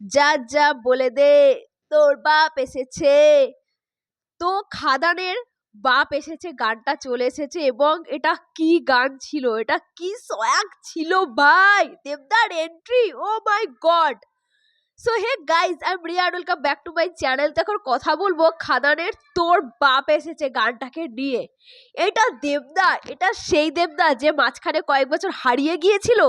যা যা বলে দে, তোর বাপ এসেছে। তো খাদানের বাপ এসেছে, গানটা চলে এসেছে এবং এটা কি গান ছিল? এটা কি সোয়াগ ছিল ভাই? দেবদার entry oh my God so hey guys I'm Riyan welcome back to my channel তো এখন কথা বলব খাদানের তোর বাপ এসেছে গানটাকে নিয়ে। এটা দেবদা, এটা সেই দেবদা যে মাঝখানে কয়েক বছর হারিয়ে গিয়েছিল?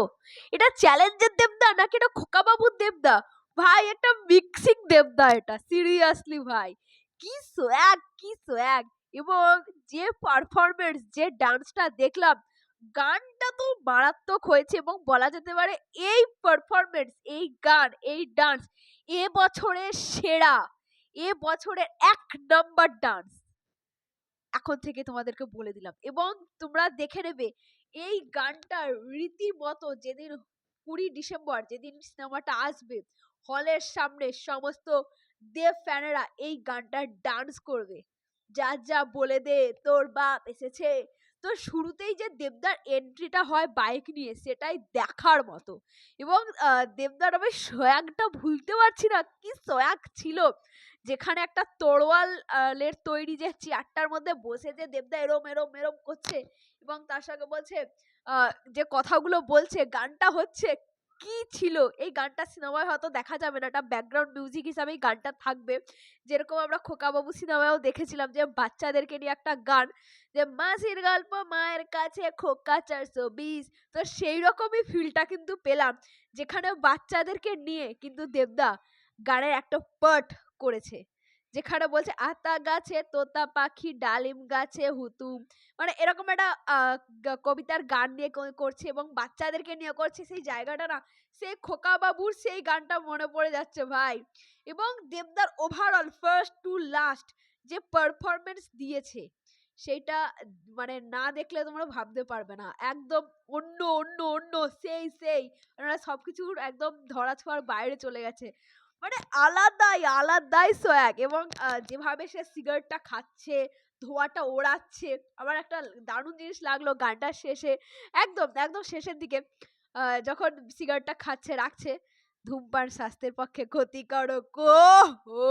এটা চ্যালেঞ্জের দেবদা নাকি এটা খোকাবাবুর দেবদা? ভাই, একটা মিক্সিং দেবদা এটা সিরিয়াসলি ভাই। কি সোয়াগ কি সোয়াগ এবং যে পারফরমেন্স যে ডান্সটা দেখলাম, গানটা তো মারাত্মক হয়েছে এবং বলা যেতে পারে এই পারফরমেন্স এই গান, এই ডান্স এ বছরের সেরা, এ বছরের এক নাম্বার ডান্স এখন থেকে তোমাদেরকে বলে দিলাম। এবং তোমরা দেখে নেবে, এই গানটা রীতিমতো যেদিন কুড়ি ডিসেম্বর, যেদিন সিনেমাটা আসবে হলের সামনে সমস্ত দেব ফ্যানেরা এই গানটা ডান্স করবে। যা যা বলে দে তোর বাপ এসেছে। তো শুরুতেই যে দেবদার এন্ট্রিটা হয় বাইক নিয়ে সেটাই দেখার মতো। এবং দেবদার আমি সোয়াগটা ভুলতে পারছি না কি সোয়াগ ছিল। যেখানে একটা তরোয়াল আহ, তৈরি যে চেয়ারটার মধ্যে বসে যে দেবদা এরম এরম এরম করছে এবং তার সঙ্গে বলছে যে কথাগুলো বলছে গানটা হচ্ছে কি ছিল? এই গানটা সিনেমায় হয়তো দেখা যাবে না। এটা ব্যাকগ্রাউন্ড মিউজিক হিসাবে এই গানটা থাকবে। যেরকম আমরা খোকাবাবু সিনেমায়ও দেখেছিলাম যে বাচ্চাদেরকে নিয়ে একটা গান যে, মাসির গল্প মায়ের কাছে খোকা চারশো বিশ। তো সেই রকমই ফিলটা কিন্তু পেলাম। যেখানে বাচ্চাদেরকে নিয়ে কিন্তু দেবদা গানের একটা পার্ট করেছে। যেখানে বলছে, আতা গাছে, তোতা পাখি, ডালিম গাছে, হুতুম। মানে এরকম একটা কবিতার গান নিয়ে করছে এবং বাচ্চাদেরকে নিয়ে করছে সেই জায়গাটা না, সেই খোকা বাবুর সেই গানটা মনে পড়ে যাচ্ছে ভাই। এবং দেবদার ওভারঅল ফার্স্ট টু লাস্ট যে পারফরমেন্স দিয়েছে সেইটা মানে না দেখলে তোমরা ভাবতে পারবে না। একদম অন্য অন্য অন্য, সেই সেই ওনারা সবকিছুর একদম ধরা ছোঁয়ার বাইরে চলে গেছে। মানে আলাদাই আলাদাই সোয়াগ এবং যেভাবে সে সিগারেটটা খাচ্ছে, ধোঁয়াটা ওড়াচ্ছে, আমার একটা দারুণ জিনিস লাগল গানটার শেষে, একদম একদম শেষের দিকে যখন সিগারেটটা খাচ্ছে, রাখছে, ধূমপান স্বাস্থ্যের পক্ষে ক্ষতিকারক ও ও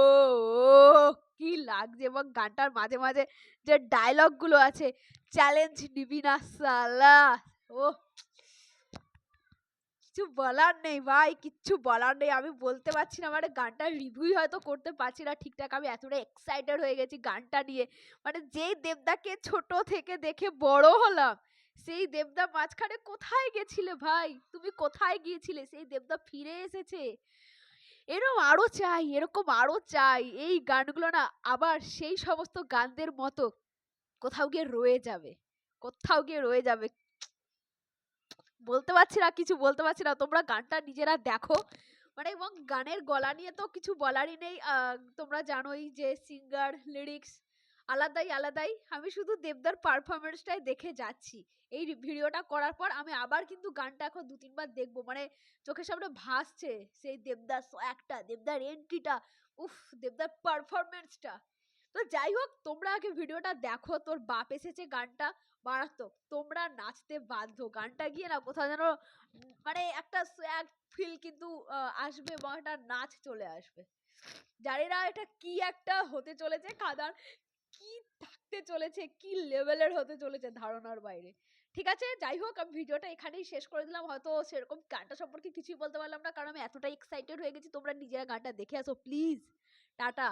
কি লাগছে এবং গানটার মাঝে মাঝে যে ডায়লগগুলো আছে চ্যালেঞ্জ নিবি না, সালা ও কিছু বলার নেই, ভাই, কিচ্ছু বলার নেই। আমি বলতে পারছি না মানে গানটার রিভিউ হয়তো করতে পারছি না ঠিকঠাক। আমি এতটা এক্সাইটেড হয়ে গেছি গানটা নিয়ে। মানে যেই দেবদাকে ছোট থেকে দেখে বড় হলাম, সেই দেবদা মাঝখানে কোথায় গেছিলে, ভাই? তুমি কোথায় গিয়েছিলে? সেই দেবদা ফিরে এসেছে। এরকম আরও চাই, এরকম আরও চাই। এই গানগুলো না আবার সেই সমস্ত গানদের মতো কোথাও গিয়ে রয়ে যাবে, কোথাও গিয়ে রয়ে যাবে। বলতে পারছি না, কিছু বলতে পারছি না। তোমরা গানটা নিজেরা দেখো। মানে এবং গানের গলা নিয়ে তো কিছু বলারই নেই। তোমরা জানোই যে সিঙ্গার লিরিক্স আলাদাই আলাদাই। আমি শুধু দেবদার পারফরমেন্সটাই দেখে যাচ্ছি। এই ভিডিওটা করার পর আমি আবার কিন্তু গানটা এখন দু, তিনবার দেখব। মানে চোখের সামনে ভাসছে সেই দেবদার একটা দেবদার এন্ট্রিটা উফ, দেবদার পারফরমেন্সটা তো যাই হোক, তোমরা আগে ভিডিওটা দেখো। তোর বাপ এসেছে গানটা, মারাত্মক। তোমরা নাচতে বাধ্য। গানটা গিয়ে না কোথাও যেন মানে একটা এক ফিল কিন্তু আসবে এবং একটা নাচ চলে আসবে। জানি না এটা কি একটা হতে চলেছে খাদার কি থাকতে চলেছে, কি লেভেলের হতে চলেছে ধারণার বাইরে। ঠিক আছে? যাই হোক, আমি ভিডিওটা এখানেই শেষ করে দিলাম। হয়তো সেরকম গানটা সম্পর্কে কিছুই বলতে পারলাম না, কারণ আমি এতটাই এক্সাইটেড হয়ে গেছি, তোমরা নিজেরা গানটা দেখে আসো প্লিজ টাটা।